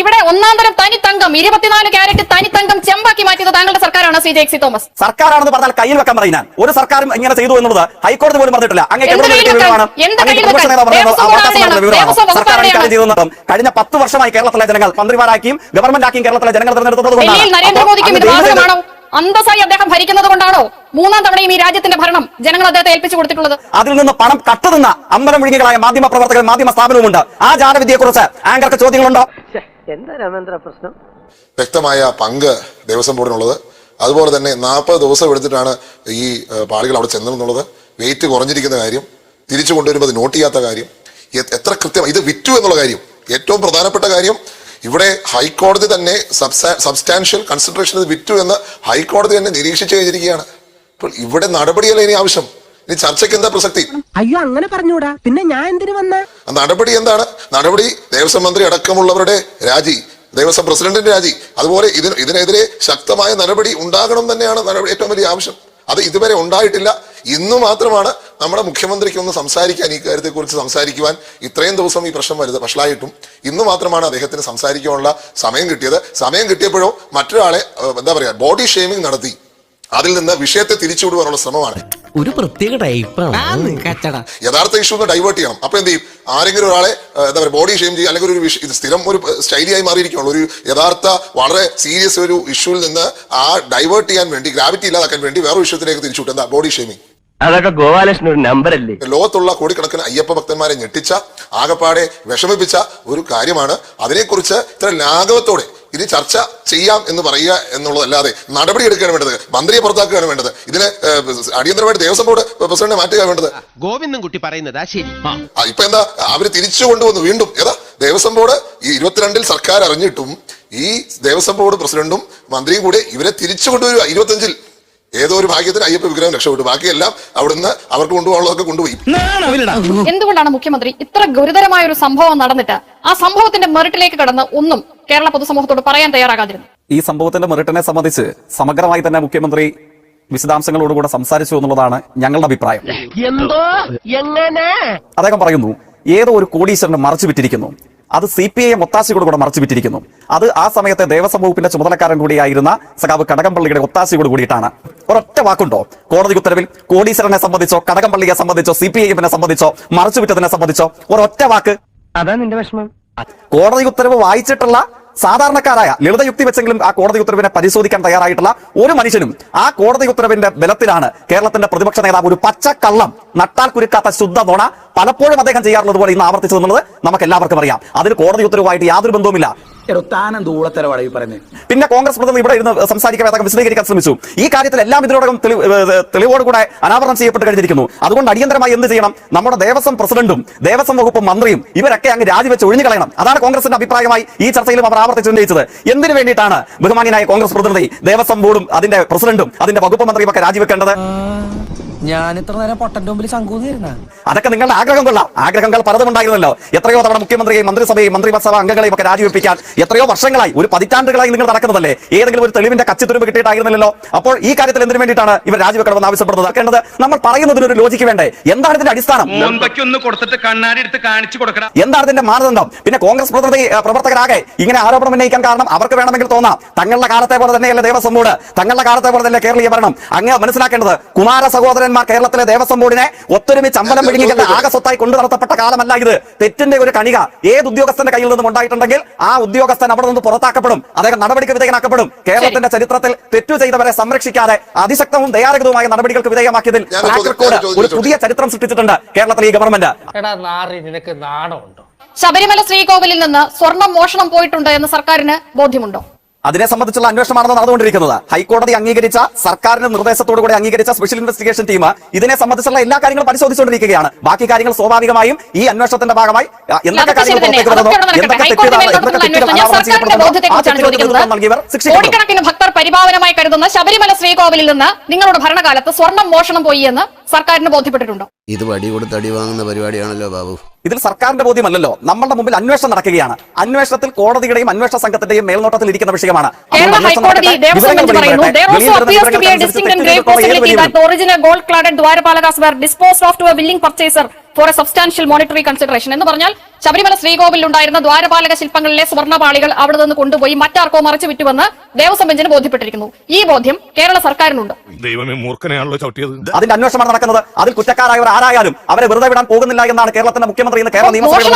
ഇവിടെ ഒന്നാം തരം തനി തങ്കം ഇരുപത്തിനാല് ക്യാരറ്റ് തനി തങ്കം ചെമ്പാക്കി മാറ്റിയത് താങ്കളുടെ സർക്കാരാണ് സി ജെ എക്സി തോമസ്. സർക്കാരാണെന്ന് പറഞ്ഞാൽ കയ്യിൽ വെക്കാൻ പറയുന്ന ഒരു സർക്കാരും ഇങ്ങനെ ചെയ്തു എന്നുള്ളത് ഹൈക്കോടതി പോലും പറഞ്ഞിട്ടില്ല. കഴിഞ്ഞ പത്ത് വർഷമായി കേരളത്തിലെ ജനങ്ങൾ മന്ത്രിമാരാക്കിയും ഗവൺമെന്റ് ആക്കിയും കേരളത്തിലെ ജനങ്ങൾ തിരഞ്ഞെടുത്തത് കൊണ്ടാണ്. അന്തസ്സായി അദ്ദേഹം ഭരിക്കുന്നത് കൊണ്ടാണോ? മൂന്നാം തവണയും ഈ രാജ്യത്തിന്റെ ഭരണം ജനങ്ങൾ അദ്ദേഹത്തെ ഏൽപ്പിച്ചു കൊടുത്തിട്ടുള്ളത്. അതിൽ നിന്ന് പണം കട്ടുനിന്ന അമ്പലം വിഴുങ്ങികളായ മാധ്യമ പ്രവർത്തകർ മാധ്യമ സ്ഥാപനവുമുണ്ട്. ആ ജാലവിദ്യയെക്കുറിച്ച് ആങ്കർക്ക് ചോദ്യങ്ങളുണ്ടോ? എന്താ രാമേന്ദ്ര പ്രശ്നം? വ്യക്തമായ പങ്ക് ദേവസ്വം ബോർഡിനുള്ളത്. അതുപോലെ തന്നെ നാൽപ്പത് ദിവസം എടുത്തിട്ടാണ് ഈ പാളികൾ അവിടെ ചെന്നതെന്നുള്ളത് വെയിറ്റ് കുറഞ്ഞിരിക്കുന്ന കാര്യം തിരിച്ചു കൊണ്ടുവരുമ്പോൾ നോട്ട് ചെയ്യാത്ത കാര്യം എത്ര കൃത്യം ഇത് വിറ്റു എന്നുള്ള കാര്യം ഏറ്റവും പ്രധാനപ്പെട്ട കാര്യം ഇവിടെ ഹൈക്കോടതി തന്നെ സബ്സ്റ്റാൻഷ്യൽ കൺസിഡറേഷൻ വിറ്റു എന്ന് ഹൈക്കോടതി തന്നെ നിരീക്ഷിച്ചു കഴിഞ്ഞിരിക്കുകയാണ്. അപ്പോൾ ഇവിടെ നടപടിയല്ല ഇനി ആവശ്യം? ഇനി ചർച്ചയ്ക്ക് എന്താ പ്രസക്തി? അയ്യോ അങ്ങനെ പറഞ്ഞൂടാ. പിന്നെ ഞാൻ എന്തിനു വന്ന? നടപടി എന്താണ്? നടപടി ദേവസ്വം മന്ത്രി അടക്കമുള്ളവരുടെ രാജി ദേവസ്വം പ്രസിഡന്റിന്റെ രാജി. അതുപോലെ ഇതിന് ഇതിനെതിരെ ശക്തമായ നടപടി ഉണ്ടാകണം തന്നെയാണ് നടപടി ഏറ്റവും വലിയ ആവശ്യം. അത് ഇതുവരെ ഉണ്ടായിട്ടില്ല. ഇന്ന് മാത്രമാണ് നമ്മുടെ മുഖ്യമന്ത്രിക്ക് ഒന്ന് സംസാരിക്കാൻ ഈ കാര്യത്തെക്കുറിച്ച് സംസാരിക്കുവാൻ ഇത്രയും ദിവസം ഈ പ്രശ്നം വരുന്നത് വഷളായിട്ടും ഇന്ന് മാത്രമാണ് അദ്ദേഹത്തിന് സംസാരിക്കാനുള്ള സമയം കിട്ടിയത്. സമയം കിട്ടിയപ്പോഴോ മറ്റൊരാളെ എന്താ പറയാ ബോഡി ഷേമിംഗ് നടത്തി. അതിൽ നിന്ന് വിഷയത്തെ തിരിച്ചുവിടുവാനുള്ള ശ്രമമാണ്. ഒരു പ്രത്യേക ടൈപ്പാണ് കച്ചട. യഥാർത്ഥ ഇഷ്യൂ ഒന്ന് ഡൈവേർട്ട് ചെയ്യണം. അപ്പൊ എന്ത് ചെയ്യും? ആരെങ്കിലും ഒരാളെ എന്താ പറയുക ബോഡി ഷെയിം ചെയ്യുക അല്ലെങ്കിൽ ഒരു ഇത് സ്ഥിരം ഒരു സ്റ്റൈലിയായി മാറിയിരിക്കുള്ളൂ ഒരു യഥാർത്ഥ വളരെ സീരിയസ് ഒരു ഇഷ്യൂവിൽ നിന്ന് ആ ഡൈവേർട്ട് ചെയ്യാൻ വേണ്ടി ഗ്രാവിറ്റി ഇല്ലാതാക്കാൻ വേണ്ടി വേറെ വിഷയത്തിലേക്ക് തിരിച്ചു എന്താ? ബോഡി ഷെയിമിങ് അതൊക്കെ ഗോപാലകൃഷ്ണൻ ഒരു നമ്പർ അല്ലേ? ലോകത്തുള്ള കോടിക്കണക്കിന് അയ്യപ്പ ഭക്തന്മാരെ ഞെട്ടിച്ച ആകപ്പാടെ വിഷമിപ്പിച്ച ഒരു കാര്യമാണ്. അതിനെക്കുറിച്ച് ഇത്ര ലാഘവത്തോടെ ഇത് ചർച്ച ചെയ്യാം എന്ന് പറയുക എന്നുള്ളതല്ലാതെ നടപടി എടുക്കാൻ വേണ്ടത് മന്ത്രിയെ പുറത്താക്കുകയാണ് വേണ്ടത്. ഇതിനെ അടിയന്തരമായിട്ട് ദേവസ്വം ബോർഡ് പ്രസിഡന്റ് മാറ്റുക വേണ്ടത്. ഗോവിന്ദൻകുട്ടി പറയുന്നതാ ശരി. ആ, ഇപ്പൊ എന്താ അവർ തിരിച്ചു കൊണ്ടുവന്നു വീണ്ടും ഏതാ ദേവസ്വം ബോർഡ് ഈ ഇരുപത്തിരണ്ടിൽ സർക്കാർ അറിഞ്ഞിട്ടും ഈ ദേവസ്വം ബോർഡ് പ്രസിഡന്റും മന്ത്രിയും കൂടെ ഇവരെ തിരിച്ചു കൊണ്ടുവരിക ഇരുപത്തഞ്ചിൽ ഏതോ ഒരു ഭാഗ്യത്തിന് അയ്യപ്പ വിഗ്രഹം രക്ഷപ്പെട്ടു. ബാക്കിയെല്ലാം അവിടുന്ന് അവർക്ക് കൊണ്ടുപോകാനുള്ളതൊക്കെ കൊണ്ടുപോയി. എന്തുകൊണ്ടാണ് മുഖ്യമന്ത്രി ഇത്ര ഗുരുതരമായ ഒരു സംഭവം നടന്നിട്ട് ആ സംഭവത്തിന്റെ മെറിറ്റിലേക്ക് കടന്ന് ഒന്നും കേരള പൊതുസമൂഹത്തോട് പറയാൻ തയ്യാറാകാതിരുന്നു. ഈ സംഭവത്തിന്റെ മെറിറ്റിനെ സംബന്ധിച്ച് സമഗ്രമായി തന്നെ മുഖ്യമന്ത്രി വിശദാംശങ്ങളോടുകൂടെ സംസാരിച്ചു എന്നുള്ളതാണ് ഞങ്ങളുടെ അഭിപ്രായം. എന്തോ? എങ്ങനെ? അദ്ദേഹം പറയുന്നു ഏതോ ഒരു കോടീശ്വരന് മറച്ചു വിറ്റിരിക്കുന്നു. അത് സി പി ഐ ഒത്താശയോട് കൂടെ മറച്ചു വിറ്റിരിക്കുന്നു. അത് ആ സമയത്തെ ദേവസ്വം വകുപ്പിന്റെ ചുമതലക്കാരൻ കൂടിയായിരുന്ന സഖാവ് കടകംപള്ളിയുടെ ഒത്താശയോട് കൂടിയിട്ടാണ്. ഒരൊറ്റ വാക്കുണ്ടോ? കോടതി ഉത്തരവിൽ കോടീശ്വരനെ സംബന്ധിച്ചോ കടകംപള്ളിയെ സംബന്ധിച്ചോ സി പി ഐ എമ്മിനെ സംബന്ധിച്ചോ മറച്ചു വിറ്റതിനെ സംബന്ധിച്ചോ ഒരൊറ്റ വാക്ക്. അതാ നിന്റെ വിഷമം. കോടതി ഉത്തരവ് വായിച്ചിട്ടുള്ള സാധാരണക്കാരായ ലളിതയുക്തി വെച്ചെങ്കിലും ആ കോടതി ഉത്തരവിനെ പരിശോധിക്കാൻ തയ്യാറായിട്ടുള്ള ഒരു മനുഷ്യനും ആ കോടതി ഉത്തരവിന്റെ ബലത്തിലാണ് കേരളത്തിന്റെ പ്രതിപക്ഷ നേതാവ് ഒരു പച്ചക്കള്ളം നട്ടാൽ കുരുക്കാത്ത ശുദ്ധ നോണ പലപ്പോഴും അദ്ദേഹം ചെയ്യാറുള്ളത് പോലെ ഇന്ന് ആവർത്തിച്ചു എന്നുള്ളത് നമുക്ക് എല്ലാവർക്കും അറിയാം. അതിന് കോടതി ഉത്തരവുമായിട്ട് യാതൊരു ബന്ധവുമില്ല. താനം ദൂളത്തരവാണ് ഈ പിന്നെ കോൺഗ്രസ് പ്രതിനിധി ഇവിടെ ഇരുന്ന് സംസാരിക്കാൻ വിശദീകരിക്കാൻ ശ്രമിച്ചു. ഈ കാര്യത്തിൽ എല്ലാം ഇതിനോടകം തെളിവോടുകൂടെ അനാവരണം ചെയ്യപ്പെട്ട് കഴിഞ്ഞിരിക്കുന്നു. അതുകൊണ്ട് അടിയന്തരമായി എന്ത് ചെയ്യണം? നമ്മുടെ ദേവസ്വം പ്രസിഡന്റും ദേവസ്വം വകുപ്പ് മന്ത്രിയും ഇവരൊക്കെ അങ്ങ് രാജിവെച്ച് ഒഴിഞ്ഞു കളയണം അതാണ് കോൺഗ്രസിന്റെ അഭിപ്രായമായി ഈ ചർച്ചയിലും അവർ ആവർത്തിച്ച് ഉന്നയിച്ചത്. എന്തിനു വേണ്ടിയിട്ടാണ് ബഹുമാനിയായ കോൺഗ്രസ് പ്രതിനിധി ദേവസ്വം ബോർഡും അതിന്റെ പ്രസിഡന്റും അതിന്റെ വകുപ്പ് മന്ത്രിയും ഒക്കെ രാജിവെക്കേണ്ടത്? ഞാൻ ഇത്ര നേരം പൊട്ടന്റെ മുമ്പിൽ ശങ്കൂന്നിരുന്ന അതൊക്കെ നിങ്ങളുടെ ആഗ്രഹം കൊള്ളാം. ആഗ്രഹങ്ങൾ പലതും ഉണ്ടായിരുന്നല്ലോ. എത്രയോ തവണ മുഖ്യമന്ത്രിയെയും മന്ത്രിസഭയും മന്ത്രിസഭ അംഗങ്ങളെയും ഒക്കെ രാജിവെപ്പിക്കാൻ എത്രയോ വർഷങ്ങളായി ഒരു പതിറ്റാണ്ടുകളായി നിങ്ങൾ നടക്കുന്നതല്ലേ? ഏതെങ്കിലും ഒരു തെളിവിന്റെ കച്ചിത്തുരുമ്പ് കിട്ടിയിട്ടായിരുന്നല്ലോ അപ്പോൾ ഈ കാര്യത്തിൽ എന്തിനു വേണ്ടിയിട്ടാണ് ഇവർ രാജിവെക്കണമെന്ന് ആവശ്യപ്പെടുന്നത്? നടക്കേണ്ടത് നമ്മൾ പറയുന്നതിന് ഒരു ലോജിക്ക് വേണ്ടേ? എന്താണ് ഇതിന്റെ അടിസ്ഥാനം? കൊടുത്തിട്ട് കണ്ണാടി എടുത്ത് കാണിച്ചു കൊടുക്കണം. എന്താണ് ഇതിന്റെ മാനദണ്ഡം? പിന്നെ കോൺഗ്രസ് പ്രതിനിധി പ്രവർത്തകരാകെ ഇങ്ങനെ ആരോപണം ഉന്നയിക്കാൻ കാരണം അവർക്ക് വേണമെങ്കിൽ തോന്നാം. തങ്ങളുടെ കാലത്തെ പോലെ തന്നെയല്ലേ ദേവസ്വം ബോർഡ്? തങ്ങളുടെ കാലത്തെ പോലെ തന്നെ കേരളീയ ഭരണം? അങ്ങ് മനസ്സിലാക്കേണ്ടത് കുമാര സഹോദരന്മാർ കേരളത്തിലെ ദേവസ്വം ബോർഡിനെ ഒത്തൊരുമിച്ച് അമ്പലം വിഴുങ്ങികളുടെ ആകെ സ്വത്തായി കൊണ്ടു നടത്തപ്പെട്ട കാലമല്ല ഇത് തെറ്റിന്റെ ഒരു കണിക ഏത് ഉദ്യോഗസ്ഥന്റെ കയ്യിൽ നിന്നും ഉണ്ടായിട്ടുണ്ടെങ്കിൽ ആ ഉദ്യോഗസ്ഥൻ അവിടെ നിന്ന് പുറത്താക്കപ്പെടും. അദ്ദേഹം നടപടിക്ക് വിധേയനാക്കപ്പെടും. കേരളത്തിന്റെ ചരിത്രത്തിൽ തെറ്റു ചെയ്തവരെ സംരക്ഷിക്കാതെ അതിശക്തവും ദയാരഹിതവുമായ നടപടികൾക്ക് വിധേയമാക്കിയതിൽ ട്രാക്ക് റെക്കോർഡ് ഒരു പുതിയ ചരിത്രം സൃഷ്ടിച്ചിട്ടുണ്ട് കേരളത്തിലെ ഈ ഗവൺമെന്റ്. നിനക്ക് നാണമുണ്ടോ? ശബരിമല ശ്രീകോവിലിൽ നിന്ന് സ്വർണം മോഷണം പോയിട്ടുണ്ട് എന്ന് സർക്കാരിന് ബോധ്യമുണ്ടോ? അതിനെ സംബന്ധിച്ചുള്ള അന്വേഷണമാണ് നടന്നുകൊണ്ടിരിക്കുന്നത്. ഹൈക്കോടതി അംഗീകരിച്ച സർക്കാരിന്റെ നിർദ്ദേശത്തോടു കൂടി അംഗീകരിച്ച സ്പെഷ്യൽ ഇൻവെസ്റ്റിഗേഷൻ ടീം ഇതിനെ സംബന്ധിച്ചുള്ള എല്ലാ കാര്യങ്ങളും പരിശോധിച്ചുകൊണ്ടിരിക്കുകയാണ്. ബാക്കി കാര്യങ്ങൾ സ്വാഭാവികമായും ഈ അന്വേഷണത്തിന്റെ ഭാഗമായി എന്തൊക്കെ കാര്യങ്ങൾ പുറത്തേക്ക് വരുന്നോ എന്തൊക്കെ ഭക്തർ പരിപാവനമായി കരുതുന്ന ശബരിമല ശ്രീകോവിലിൽ നിന്ന് നിങ്ങളുടെ ഭരണകാലത്ത് സ്വർണം മോഷണം പോയി എന്ന് സർക്കാരിന് ബോധ്യപ്പെട്ടിട്ടുണ്ടോ? ഇത് വടി കൊടുത്ത് അടി വാങ്ങുന്ന പരിപാടിയാണല്ലോ ബാബു. ഇതിൽ സർക്കാരിന്റെ ബോധ്യമല്ലല്ലോ. നമ്മളുടെ മുമ്പിൽ അന്വേഷണം നടക്കുകയാണ്. അന്വേഷണത്തിൽ കോടതിയുടെയും അന്വേഷണ സംഘത്തിന്റെയും മേൽനോട്ടത്തിൽ ഇരിക്കുന്ന വിഷയമാണ്. Dwarapalakas were disposed of to a willing bench പറയുന്നു എ സബ്സ്റ്റാൻഷ്യൽ മോണിറ്ററി consideration. എന്ന് പറഞ്ഞാൽ ശബരിമല ശ്രീകോവിലിൽ ഉണ്ടായിരുന്ന ദ്വാരപാലക ശില്പങ്ങളിലെ സ്വർണപാളികൾ അവിടെ നിന്ന് കൊണ്ടുപോയി മറ്റാർക്കോ മറിച്ചു വിറ്റുവെന്ന് ദേവസ്വം ബെഞ്ചിന് ബോധ്യപ്പെട്ടിരിക്കുന്നു. ഈ ബോധ്യം കേരള സർക്കാരിനുണ്ട്. ദൈവമേ മൂർഖനെയാണല്ലോ ചവിട്ടിയത്. അതിന്റെ അന്വേഷണം നടക്കുന്നത്. അതിൽ കുറ്റക്കാരായവർ ആരായാലും അവരെ വെറുതെ വിടാൻ പോകുന്നില്ല എന്നാണ് കേരളത്തിന്റെ മുഖ്യമന്ത്രി ഇന്ന് കേരള നിയമസഭയിൽ?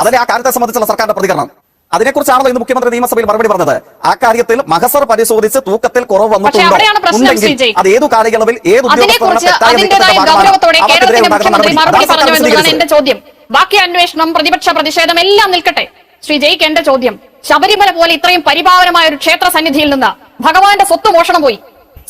അതല്ലേ ആ കാര്യത്തെ സംബന്ധിച്ചുള്ള സർക്കാരിന്റെ പ്രതികരണം. അതിനെക്കുറിച്ചാണല്ലോ ഇന്ന് മുഖ്യമന്ത്രി നിയമസഭയിൽ മറുപടി പറഞ്ഞത്. ആ കാര്യത്തിൽ മഹസർ പരിശോധിച്ച് തൂക്കത്തിൽ കുറവ് വന്നിട്ടുണ്ട്. ഉണ്ടെങ്കിൽ അത് ഏതു കാലയളവിൽ ഏത് ഉദ്യോഗസ്ഥരുടെ ബാക്കി അന്വേഷണം പ്രതിപക്ഷ പ്രതിഷേധം എല്ലാം നിൽക്കട്ടെ. ശ്രീ ജയിക്ക് എന്റെ ചോദ്യം. ശബരിമല പോലെ ഇത്രയും പരിപാവനമായ ഒരു ക്ഷേത്ര സന്നിധിയിൽ നിന്ന് ഭഗവാന്റെ സ്വത്ത് മോഷണം പോയി.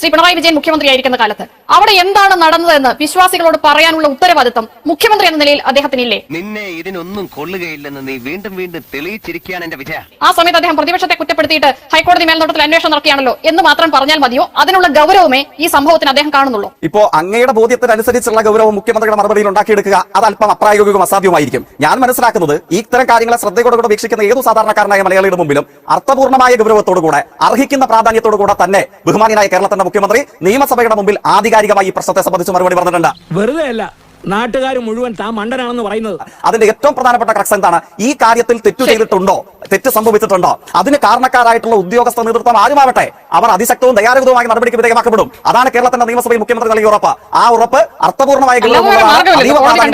ശ്രീ പിണറായി വിജയൻ മുഖ്യമന്ത്രിയായിരിക്കുന്ന കാലത്ത്. അവിടെ എന്താണ് നടന്നതെന്ന് വിശ്വാസികളോട് പറയാനുള്ള ഉത്തരവാദിത്തം മുഖ്യമന്ത്രി എന്ന നിലയിൽ അദ്ദേഹത്തിനില്ലേ? നിന്നെ ഇതിനൊന്നും കൊള്ളുകയില്ലെന്ന് നീ വീണ്ടും വീണ്ടും തെളിയിച്ചിരിക്കുകയാണ് എന്റെ വിജയ. ആ സമയത്ത് അദ്ദേഹം പ്രതിപക്ഷത്തെ കുറ്റപ്പെടുത്തിയിട്ട് ഹൈക്കോടതി മേൽനോട്ടത്തിൽ അന്വേഷണം നടക്കുകയാണല്ലോ എന്ന് മാത്രം പറഞ്ഞാൽ മതിയോ? അതിനുള്ള ഗൗരവമേ ഈ സംഭവത്തിന് അദ്ദേഹം കാണുന്നുള്ളൂ. ഇപ്പോ അങ്ങയുടെ ബോധ്യത്തിനനുസരിച്ചുള്ള ഗൗരവം മുഖ്യമന്ത്രിയുടെ മറുപടിയിൽ ഉണ്ടാക്കിയെടുക്കുക അത് അല്പം അപ്രായോഗികവും അസാധ്യവുമായിരിക്കും. ഞാൻ മനസ്സിലാക്കുന്നത് ഇത്തരം കാര്യങ്ങളെ ശ്രദ്ധയോടുകൂടെ വീക്ഷിക്കുന്ന ഏതു സാധാരണക്കാരനായ മലയാളിയുടെ മുമ്പിലും അർത്ഥപൂർണമായ ഗൗരവത്തോടുകൂടെ അർഹിക്കുന്ന പ്രാധാന്യത്തോടുകൂടെ തന്നെ ബഹുമാനിയായ കേരളത്തിന്റെ മുഖ്യമന്ത്രി നിയമസഭയുടെ മുമ്പിൽ ആധികാരികമായി ഈ പ്രശ്നത്തെ സംബന്ധിച്ച് മറുപടി പറഞ്ഞിട്ടുണ്ട്. വെറുതെ അല്ല നാട്ടുകാർ മുഴുവൻ താൻ മണ്ടനാണെന്ന് പറയുന്നത്. അതിന്റെ ഏറ്റവും പ്രധാനപ്പെട്ട ക്രക്സ് എന്താണ്? ഈ കാര്യത്തിൽ തെറ്റു ചെയ്തിട്ടുണ്ടോ? തെറ്റ് സംഭവിച്ചിട്ടുണ്ടോ? അതിന് കാരണക്കാരായിട്ടുള്ള ഉദ്യോഗസ്ഥ നേതൃത്വം ആരുമാവട്ടെ? അവർ അതിശക്തവും ദയാരഹിതവുമായ നടപടിക്ക് വിധേയമാക്കപ്പെടും. അതാണ് കേരളത്തിന്റെ നിയമസഭയിൽ മുഖ്യമന്ത്രി നൽകിയ ഉറപ്പ്. ആ ഉറപ്പ് അർത്ഥപൂർണമായ ഞാൻ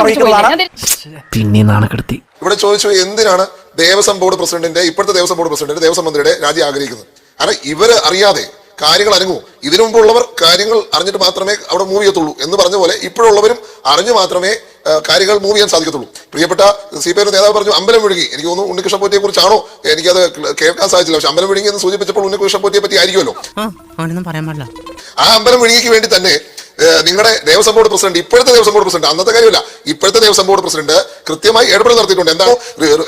പിന്നെ നാണക്കെടുത്തി. ഇവിടെ ചോദിച്ചു എന്തിനാണ് ദേവസ്വം ബോർഡ് പ്രസിഡന്റിന്റെ ഇപ്പോഴത്തെ ദേവസ്വം ബോർഡ് പ്രസിഡന്റ് ദേവസ്വം മന്ത്രിയുടെ രാജി ആഗ്രഹിക്കുന്നത്? കാരണം ഇവർ അറിയാതെ കാര്യങ്ങൾ അറിഞ്ഞു ഇതിനു മുമ്പുള്ളവർ കാര്യങ്ങൾ അറിഞ്ഞിട്ട് മാത്രമേ അവിടെ മൂവ് ചെയ്യത്തുള്ളൂ എന്ന് പറഞ്ഞ പോലെ ഇപ്പോഴുള്ളവരും അറിഞ്ഞു മാത്രമേ കാര്യങ്ങൾ മൂവ് ചെയ്യാൻ സാധിക്കത്തുള്ളൂ. പ്രിയപ്പെട്ട സി പി ഐ നേതാവ് പറഞ്ഞു അമ്പലം വിഴുങ്ങി എനിക്ക് തോന്നുന്നു ഉണ്ണികൃഷ്ണൻ പോറ്റിയെ കുറിച്ചാണോ എനിക്കത് കേൾക്കാൻ സാധിച്ചില്ല. പക്ഷെ അമ്പലം വിഴുങ്ങി എന്ന് സൂചിപ്പിച്ചപ്പോൾ ഉണ്ണികൃഷ്ണൻ പോറ്റിയെ പറ്റി ആയിരിക്കുമല്ലോ. ആ അമ്പലം വിഴുങ്ങിക്ക് വേണ്ടി തന്നെ നിങ്ങളുടെ ദേവസ്വം ബോർഡ് പ്രസിഡന്റ് ഇപ്പോഴത്തെ ദേവസ്വം ബോർഡ് പ്രസിഡന്റ് അന്നത്തെ കാര്യമല്ല ഇപ്പോഴത്തെ ദേവസ്വം ബോർഡ് പ്രസിഡന്റ് കൃത്യമായി ഇടപെടൽ നടത്തിയിട്ടുണ്ട്. എന്താ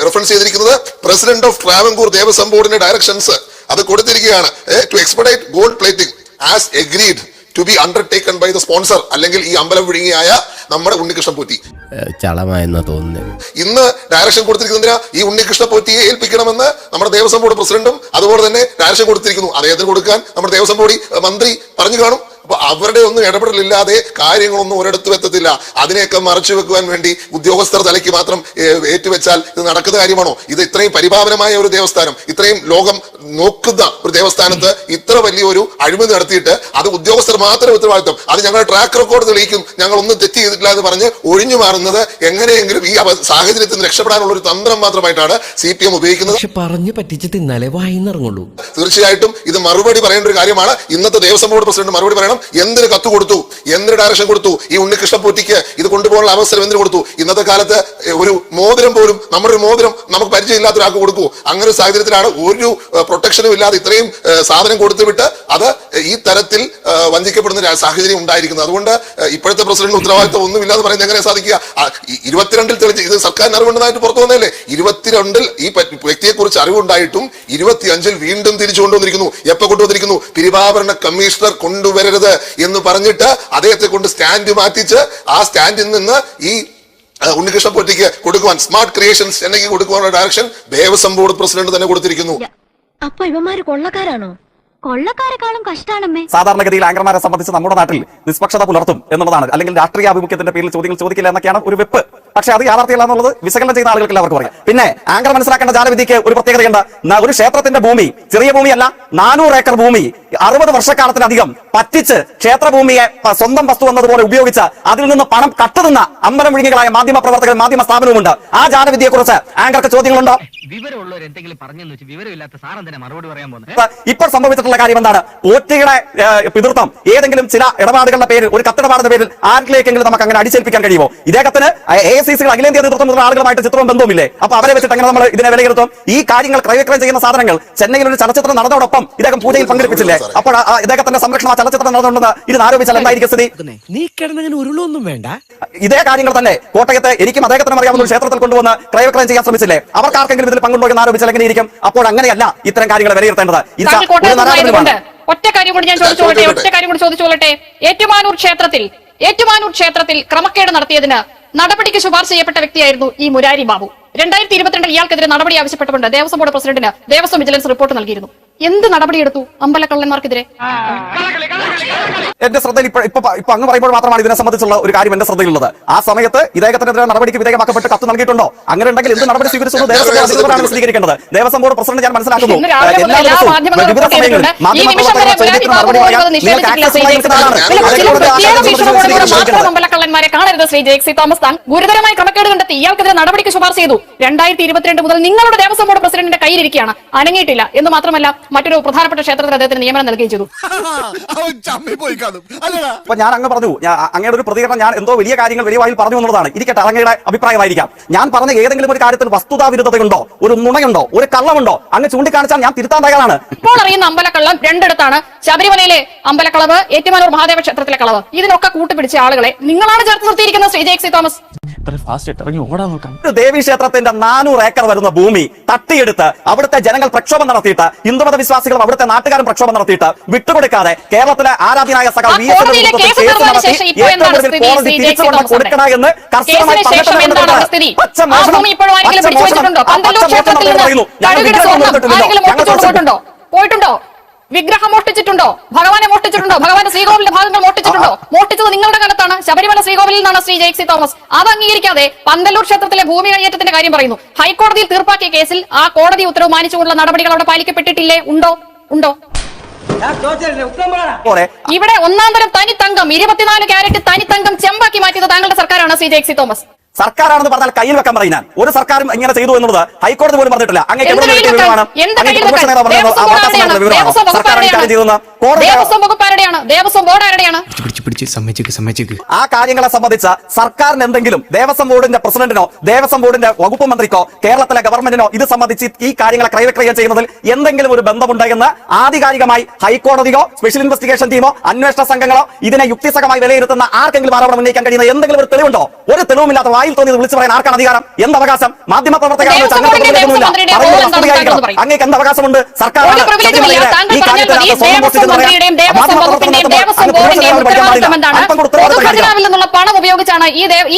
റെഫറൻസ് ചെയ്തിരിക്കുന്നത് പ്രസിഡന്റ് ഓഫ് ട്രാവൻകൂർ ദേവസ്വം ബോർഡിന്റെ ഡയറക്ഷൻസ് അത് കൊടുത്തിരിക്കുകയാണ്. To expedite gold plating as agreed to be undertaken by the sponsor അല്ലെങ്കിൽ ഈ അമ്പലം വിഴുങ്ങിയായ നമ്മുടെ ഉണ്ണികൃഷ്ണൻ പോറ്റി. ചളമായെന്ന് തോന്നുന്നു. ഇന്ന് ഡയറക്ഷൻ കൊടുത്തിരിക്കുന്നതിനാ ഈ ഉണ്ണികൃഷ്ണ പോറ്റിയെ ഏൽപ്പിക്കണമെന്ന് നമ്മുടെ ദേവസ്വം ബോർഡ് പ്രസിഡന്റും അതുപോലെ തന്നെ ഡയറക്ഷൻ കൊടുത്തിരിക്കുന്നു. അദ്ദേഹത്തിന് കൊടുക്കാൻ നമ്മുടെ ദേവസ്വം ബോർഡ് മന്ത്രി പറഞ്ഞു കാണും. അപ്പൊ അവരുടെ ഒന്നും ഇടപെടലില്ലാതെ കാര്യങ്ങളൊന്നും ഒരിടത്തും എത്തത്തില്ല. അതിനെയൊക്കെ മറച്ചു വെക്കുവാൻ വേണ്ടി ഉദ്യോഗസ്ഥർ തലയ്ക്ക് മാത്രം ഏറ്റുവെച്ചാൽ ഇത് നടക്കുന്ന കാര്യമാണോ? ഇത് ഇത്രയും പരിപാവനമായ ഒരു ദേവസ്ഥാനം ഇത്രയും ലോകം നോക്കുന്ന ഒരു ദേവസ്ഥാനത്ത് ഇത്ര വലിയൊരു അഴിമതി നടത്തിയിട്ട് അത് ഉദ്യോഗസ്ഥർ മാത്രം ഉത്തരവാദിത്വം. അത് ഞങ്ങളുടെ ട്രാക്ക് റെക്കോർഡ് തെളിയിക്കും. ഞങ്ങൾ ഒന്നും തെറ്റ് ചെയ്തിട്ടില്ല എന്ന് പറഞ്ഞ് ഒഴിഞ്ഞു മാറുന്നത് എങ്ങനെയെങ്കിലും ഈ സാഹചര്യത്തിൽ നിന്ന് രക്ഷപ്പെടാനുള്ള ഒരു തന്ത്രം മാത്രമായിട്ടാണ് സി പി എം ഉപയോഗിക്കുന്നത്. പക്ഷെ പറഞ്ഞു പറ്റിച്ച് തിന്നാലേ വായിന്നിറങ്ങുള്ളൂ. തീർച്ചയായിട്ടും ഇത് മറുപടി പറയേണ്ട ഒരു കാര്യമാണ്. ഇന്നത്തെ ദേവസ്വം ബോർഡ് പ്രസിഡന്റ് മറുപടി പറയണം. എന്തിന് കത്ത് കൊടുത്തു? എന്തിന് ഡയറക്ഷൻ കൊടുത്തു? ഈ ഉണ്ണികൃഷ്ണ പൊറ്റിക്ക് ഇത് കൊണ്ടുപോകാനുള്ള അവസരം എന്തിനു കൊടുത്തു? ഇന്നത്തെ കാലത്ത് ഒരു മോതിരം പോലും നമ്മുടെ ഒരു മോതിരം നമുക്ക് പരിചയമില്ലാത്ത ഒരാൾക്ക് കൊടുക്കൂ അങ്ങനെ ഒരു സാഹചര്യത്തിലാണ് ഒരു പ്രൊട്ടക്ഷനും ഇല്ലാതെ ഇത്രയും സാധനം കൊടുത്തു വിട്ട് അത് ഈ തരത്തിൽ വഞ്ചിക്കപ്പെടുന്ന സാഹചര്യം ഉണ്ടായിരിക്കുന്നത്. അതുകൊണ്ട് ഇപ്പോഴത്തെ പ്രസിഡന്റ് ഉത്തരവാദിത്വം ഒന്നുമില്ലാതെ പറയുന്നത് എങ്ങനെ സാധിക്കുക? ഇരുപത്തിരണ്ടിൽ തെളിച്ച് ഇത് സർക്കാരിന് അറിവുണ്ടെന്നായിട്ട് പുറത്തു വന്നതല്ലേ? ഇരുപത്തിരണ്ടിൽ ഈ വ്യക്തിയെ കുറിച്ച് അറിവുണ്ടായിട്ടും ഇരുപത്തിയഞ്ചിൽ വീണ്ടും തിരിച്ചു കൊണ്ടുവന്നിരിക്കുന്നു എപ്പോ കൊണ്ടുവന്നിരിക്കുന്നു? തിരുവാഭരണ കമ്മീഷണർ കൊണ്ടുവരരുത്. എന്ന് പറഞ്ഞിട്ട് അദ്ദേഹത്തെ കൊണ്ട് സ്റ്റാൻഡ് മാറ്റിച്ച് ആ സ്റ്റാൻഡിൽ നിന്ന് ഈ ഉണ്ണികൃഷ്ണ പൊറ്റിക്ക് കൊടുക്കുവാൻ സ്മാർട്ട് ക്രിയേഷൻസ് ചെന്നൈക്ക് കൊടുക്കുവാനുള്ള ഡയറക്ഷൻ ദേവസ്വം ബോർഡ് പ്രസിഡന്റ് തന്നെ കൊടുത്തിരിക്കുന്നു. അപ്പൊ ഇവന്മാര് കൊള്ളക്കാരാണോ? കൊള്ളക്കാരെക്കാളും കഷ്ടാണമ്മേ. സാധാരണഗതിയിൽ ആങ്കർമാരെ സംബന്ധിച്ച് നമ്മുടെ നാട്ടിൽ നിഷ്പക്ഷത പുലർത്തും എന്നുള്ളതാണ്. അല്ലെങ്കിൽ രാഷ്ട്രീയ ആഭിമുഖ്യത്തിന്റെ പേരിൽ ചോദ്യങ്ങൾ ചോദിക്കില്ല എന്നൊക്കെയാണ് ഒരു വെപ്പ്. പക്ഷെ അത് യാഥാർത്ഥ്യമല്ല എന്നുള്ളത് വിശകലനം ചെയ്യുന്ന ആളുകൾക്ക് എല്ലാവർക്കും അറിയാം. പിന്നെ ആങ്കർ മനസ്സിലാക്കേണ്ട ജാലവിധിക്ക് ഒരു പ്രത്യേകതയുണ്ട്. ഒരു ക്ഷേത്രത്തിന്റെ ഭൂമി ചെറിയ ഭൂമിയല്ല നാനൂറ് ഏക്കർ ഭൂമി. അറുപത് വർഷക്കാലത്തിലധികം പറ്റിച്ച് ക്ഷേത്രഭൂമിയെ സ്വന്തം വസ്തു എന്നതുപോലെ ഉപയോഗിച്ച് അതിൽ നിന്ന് പണം കട്ടുനിന്ന അമ്പലം വിഴുങ്ങികളായ മാധ്യമ പ്രവർത്തകർ മാധ്യമ സ്ഥാപനവുമുണ്ട്. ആ ജാനവിദ്യയെ കുറിച്ച് ആങ്കർക്ക് ചോദ്യങ്ങളുണ്ടോ? ഇപ്പോൾ സംഭവിച്ചിട്ടുള്ള കാര്യം എന്താണ്? പോറ്റിയുടെ പിതൃത്വം ഏതെങ്കിലും ചില ഇടപാടുകളുടെ പേരിൽ ഒരു കത്തിടപാടിന്റെ പേരിൽ ആരിലേക്കെങ്കിലും നമുക്ക് അങ്ങനെ അടിച്ചേൽപ്പിക്കാൻ കഴിയുമോ? ഇദ്ദേഹത്തിന് എ സി സികൾ അഖിലേന്ത്യാ നേതൃത്വം മുതലുള്ള ആളുകളുമായിട്ട് ചിത്രവും ബന്ധവുമില്ലേ? അപ്പൊ അവരെ വെച്ചിട്ട് അങ്ങനെ നമ്മൾ ഇതിനെ വിലയിരുത്തും? ഈ കാര്യങ്ങൾ ക്രയവിക്രയം ചെയ്യുന്ന സാധനങ്ങൾ ചെന്നൈയിൽ ഒരു ചലച്ചിത്രം നടന്നതോടൊപ്പം ഇദ്ദേഹം പൂജയിൽ പങ്കെടുപ്പിച്ചില്ലേ? അപ്പോൾ ഇദ്ദേഹത്തിന്റെ സംരക്ഷണം ആ ചലച്ചിത്രം നടന്നുണ്ടെന്ന് ഇരുന്ന് ആരോപിച്ചാൽ എന്തായിരിക്കും സ്ഥിതി. നീ കിടന്നങ്ങനെ ഉരുളൊന്നും വേണ്ട. ഇതേ കാര്യങ്ങൾ തന്നെ കോട്ടയത്തെ എനിക്കും അദ്ദേഹത്തിനും അറിയാവുന്ന ഒരു ക്ഷേത്രത്തിൽ കൊണ്ടുവന്ന് ക്രയവിക്രയം ചെയ്യാൻ ശ്രമിച്ചില്ലേ? അവർക്ക് ആർക്കെങ്കിലും ഇതിൽ പങ്കുണ്ടോ എന്ന് ആരോപിച്ചാൽ എങ്ങനെയിരിക്കും അപ്പോൾ അങ്ങനെയല്ല ഇത്തരം കാര്യങ്ങൾ വിലയിരുത്തേണ്ടത്. ഒറ്റ കാര്യം കൂടി ഞാൻ ചോദിച്ചോളട്ടെ ഒറ്റ കാര്യം കൂടി ചോദിച്ചോളട്ടെ ഏറ്റുമാനൂർ ക്ഷേത്രത്തിൽ ഏറ്റുമാനൂർ ക്ഷേത്രത്തിൽ ക്രമക്കേട് നടത്തിയതിന് നടപടിക്ക് ശുപാർശ ചെയ്യപ്പെട്ട വ്യക്തിയായിരുന്നു ഈ മുരാരി ബാബു. രണ്ടായിരത്തി ഇരുപത്തിരണ്ടിൽ ഇയാൾക്കെതിരെ നടപടി ആവശ്യപ്പെട്ടുകൊണ്ട് ദേവസ്വം ബോർഡ് പ്രസിഡന്റിന് ദേവസ്വം വിജിലൻസ് റിപ്പോർട്ട് നൽകിയിരുന്നു. എന്ത് നടപടിയെടുത്തു അമ്പലക്കള്ളന്മാർക്കെതിരെ? എന്റെ ശ്രദ്ധയിൽ ഇപ്പൊ ഇപ്പൊ ഇപ്പൊ അങ്ങ് പറയുമ്പോൾ മാത്രമാണ് ഇതിനെ സംബന്ധിച്ചുള്ള ഒരു കാര്യം എന്റെ ശ്രദ്ധയിലുള്ളത്. ആ സമയത്ത് ഇദ്ദേഹത്തിനെതിരെ നടപടിക്ക് വിധേയമാക്കപ്പെട്ട് കത്ത് നൽകിയിട്ടുണ്ടോ? അങ്ങനെ ഉണ്ടെങ്കിൽ എന്ത് നടപടി സ്വീകരിച്ചു സ്വീകരിക്കേണ്ടത് ദേവസ്വം ബോർഡ് അധികൃതരാണ് വിശദീകരിക്കേണ്ടത് ദേവസ്വം ബോർഡ് പ്രസിഡന്റ് ഞാൻ മനസ്സിലാക്കുന്നു. എല്ലാ ദിവസവും വിവിധ സമയങ്ങളിൽ. അമ്പലക്കള്ളന്മാരെ കാണരുത് ശ്രീ തോമസ്. താൻ ഗുരുതരമായി ക്രമക്കേട് കണ്ടെത്തി. ഇയാൾക്കെതിരെ നടപടിക്ക് ശുപാർശ ചെയ്തു. രണ്ടായിരത്തി ഇരുപത്തിരണ്ട് മുതൽ നിങ്ങളുടെ ദേവസ്വം ബോർഡ് പ്രസിഡന്റിന്റെ കയ്യിലിരിക്കുകയാണ്. അനങ്ങിയിട്ടില്ല. എന്ന് മാത്രമല്ല മറ്റൊരു പ്രധാനപ്പെട്ട ക്ഷേത്രത്തിൽ അദ്ദേഹത്തിന് നിയമനം നൽകുകയും ചെയ്തു. അപ്പൊ ഞാൻ അങ്ങ് പറഞ്ഞു ഞാൻ അങ്ങയുടെ ഒരു പ്രതികരണം ഞാൻ എന്തോ വലിയ കാര്യങ്ങൾ വലിയ വായിൽ പറഞ്ഞു എന്നുള്ളതാണ്. ഇരിക്കട്ടെ അങ്ങയുടെ അഭിപ്രായമായിരിക്കാം. ഞാൻ പറഞ്ഞ ഏതെങ്കിലും ഒരു കാര്യത്തിൽ വസ്തുതാവിരുദ്ധതയുണ്ടോ? ഒരു നുണയുണ്ടോ? ഒരു കള്ളമുണ്ടോ? അങ്ങ് ചൂണ്ടിക്കാണിച്ചാൽ ഞാൻ തിരുത്താൻ തയ്യാറാണ്. ഇപ്പോൾ അറിയുന്ന അമ്പലക്കള്ളം രണ്ടിടത്താണ്. ശബരിമലയിലെ അമ്പലക്കളവ് ഏറ്റുമാനൂർ മഹാദേവ ക്ഷേത്രത്തിലെ കളവ്. ഇതിനൊക്കെ കൂട്ടുപിടിച്ച ആളുകളെ നിങ്ങളാണ് ചേർത്ത് നിർത്തിയിരിക്കുന്നത് ശ്രീ ജെക്സി തോമസ്. ദേവീ ക്ഷേത്രത്തിന്റെ നാനൂറ് ഏക്കർ വരുന്ന ഭൂമി തട്ടിയെടുത്ത് അവിടുത്തെ ജനങ്ങൾ പ്രക്ഷോഭം നടത്തിയിട്ട് ഹിന്ദുമത വിശ്വാസികളും അവിടുത്തെ നാട്ടുകാരും പ്രക്ഷോഭം നടത്തിയിട്ട് വിട്ടുകൊടുക്കാതെ കേരളത്തിലെ ആരാധനായ വി എസ്? കോടതി തിരിച്ചു തോമസ് കൊടുക്കണം എന്ന് കർശനമായി? പച്ച പറയുന്നു. ഞങ്ങൾ വിഗ്രഹം പോയിട്ടുണ്ടോ? വിഗ്രഹം മോഷ്ടിച്ചിട്ടുണ്ടോ? ഭഗവാനെ മോഷ്ടിച്ചിട്ടുണ്ടോ? ഭഗവാന്റെ ശ്രീകോവിലിന്റെ ഭാഗങ്ങൾ മോഷ്ടിച്ചിട്ടുണ്ടോ? മോഷ്ടിച്ചത് നിങ്ങളുടെ കാലത്താണ്. ശബരിമല ശ്രീകോവിലിൽ നിന്നാണ് ശ്രീ ജെയ്സി തോമസ്. അത് അംഗീകരിക്കാതെ പന്തല്ലൂർ ക്ഷേത്രത്തിലെ ഭൂമി കയ്യേറ്റത്തിന്റെ കാര്യം പറയുന്നു. ഹൈക്കോടതിയിൽ തീർപ്പാക്കിയ കേസിൽ ആ കോടതി ഉത്തരവ് മാനിച്ചുകൊണ്ടുള്ള നടപടികൾ അവിടെ പാലിക്കപ്പെട്ടിട്ടില്ലേ? ഉണ്ടോ? ഉണ്ടോ? ഇവിടെ ഒന്നാം തരം തനി തങ്കം ഇരുപത്തിനാല് ക്യാരറ്റ് തനി തങ്കം ചെമ്പാക്കി മാറ്റിയത് താങ്കളുടെ സർക്കാരാണ് ശ്രീ ജെക്സി തോമസ്. സർക്കാരാണെന്ന് പറഞ്ഞാൽ കയ്യിൽ വെക്കാൻ പറയും ഞാൻ. ഒരു സർക്കാരും ഇങ്ങനെ ചെയ്തു എന്നുള്ളത് ഹൈക്കോടതി പോലും പറഞ്ഞിട്ടില്ല. അങ്ങേക്ക് എവിടെ നിന്ന്? വിവരമാണ് ആ കാര്യങ്ങളെ സംബന്ധിച്ച് സർക്കാരിന് എന്തെങ്കിലും ദേവസ്വം ബോർഡിന്റെ പ്രസിഡന്റിനോ ദേവസ്വം ബോർഡിന്റെ വകുപ്പ് മന്ത്രിക്കോ കേരളത്തിലെ ഗവൺമെന്റിനോ ഇത് സംബന്ധിച്ച് ഈ കാര്യങ്ങളെ ക്രയവിക്രയം ചെയ്യുന്നതിൽ എന്തെങ്കിലും ഒരു ബന്ധമുണ്ടെന്ന് ആധികാരികമായി ഹൈക്കോടതിയോ സ്പെഷ്യൽ ഇൻവെസ്റ്റിഗേഷൻ ടീമോ അന്വേഷണ സംഘങ്ങളോ ഇതിനെ യുക്തിസഹമായി വിലയിരുത്തുന്ന ആർക്കെങ്കിലും ആരോപണം ഉന്നയിക്കാൻ കഴിയുന്ന എന്തെങ്കിലും ഒരു തെളിവുണ്ടോ? ഒരു തെളിവുമില്ലാത്ത വായിൽ തോന്നിയത് വിളിച്ചു പറയാൻ ആർക്കാണ് അധികാരം? എന്ത് അവകാശം? മാധ്യമ പ്രവർത്തകരാണ്. അങ്ങേക്ക് എന്ത് അവകാശമുണ്ട്? നിന്നുള്ള പണം ഉപയോഗിച്ചാണ്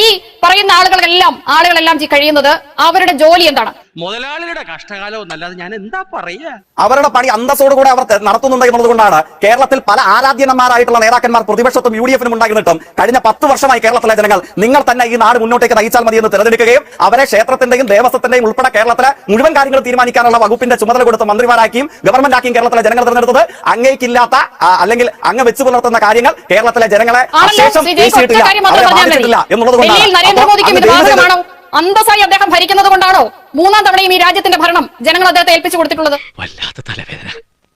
ഈ പറയുന്ന ആളുകളെല്ലാം ആളുകളെല്ലാം കഴിയുന്നത്. അവരുടെ ജോലി എന്താണ്? മുതലാളിയുടെ കഷ്ടകാലം എന്നല്ലാതെ ഞാൻ എന്താ പറയുക അവരുടെ പണി അന്തസ്സോട് കൂടെ അവർ നടത്തുന്നുണ്ട് എന്നതുകൊണ്ടാണ് കേരളത്തിൽ പല ആരാധ്യന്മാരായിട്ടുള്ള നേതാക്കന്മാർ പ്രതിപക്ഷത്തും യു ഡി എഫിനും ഉണ്ടായിരുന്നിട്ടും കഴിഞ്ഞ പത്ത് വർഷമായി കേരളത്തിലെ ജനങ്ങൾ നിങ്ങൾ തന്നെ ഈ നാട് മുന്നോട്ടേക്ക് നയിച്ചാൽ മതി എന്ന് തിരഞ്ഞെടുക്കുകയും അവരെ ക്ഷേത്രത്തിന്റെയും ദേവസ്വത്തിന്റെയും ഉൾപ്പെടെ കേരളത്തിലെ മുഴുവൻ കാര്യങ്ങൾ തീരുമാനിക്കാനുള്ള വകുപ്പിന്റെ ചുമതല കൊടുത്ത് മന്ത്രിമാരാക്കിയും ഗവൺമെന്റ് ആക്കിയും കേരളത്തിലെ ജനങ്ങൾ തിരഞ്ഞെടുത്തത് അങ്ങേക്കില്ലാത്ത അല്ലെങ്കിൽ അങ്ങ് വെച്ചു പുലർത്തുന്ന കാര്യങ്ങൾ കേരളത്തിലെ ജനങ്ങളെ ബാധിച്ചിട്ടില്ല എന്നുള്ളത് കൊണ്ടാണ് അന്തസ്സായി അദ്ദേഹം ഭരിക്കുന്നത് കൊണ്ടാണോ മൂന്നാം തവണയും ഈ രാജ്യത്തിന്റെ ഭരണം ജനങ്ങൾ അദ്ദേഹത്തെ ഏൽപ്പിച്ചു കൊടുത്തിട്ടുള്ളത്. വല്ലാത്ത തലവേദന.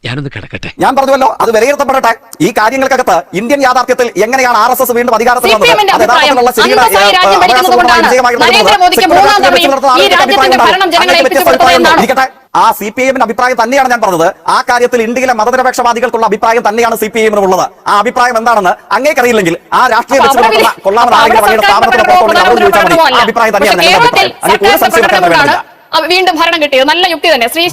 ഞാനൊന്ന് കിടക്കട്ടെ. ഞാൻ പറഞ്ഞുവല്ലോ അത് വിലയിരുത്തപ്പെടട്ടെ. ഈ കാര്യങ്ങൾക്കകത്ത് ഇന്ത്യൻ യാഥാർത്ഥ്യത്തിൽ എങ്ങനെയാണ് ആർ എസ് എസ് വീണ്ടും അധികാരത്തിൽ വന്നത്? ആ സി പി എമ്മിന്റെ അഭിപ്രായം തന്നെയാണ് ഞാൻ പറഞ്ഞത്. ആ കാര്യത്തിൽ ഇന്ത്യയിലെ മതനിരപേക്ഷവാദികൾക്കുള്ള അഭിപ്രായം തന്നെയാണ് സി പി എമ്മിനുള്ളത് ആ അഭിപ്രായം എന്താണെന്ന് അങ്ങേക്കറിയില്ലെങ്കിൽ ആ രാഷ്ട്രീയ വെച്ച് കൊള്ളാമെന്ന് അപ്പൊ അവിടെ ആരെങ്കിലും പറയുന്ന സർക്കാർ പുറത്തുണ്ടെങ്കിൽ അവരോട് ചോദിച്ചാൽ മതി. ആ അഭിപ്രായം തന്നെയാണ് ഞങ്ങളുടെ സംശയം വീണ്ടും. ഭരണം കിട്ടിയത് നല്ല യുക്തി തന്നെ. ശ്രീ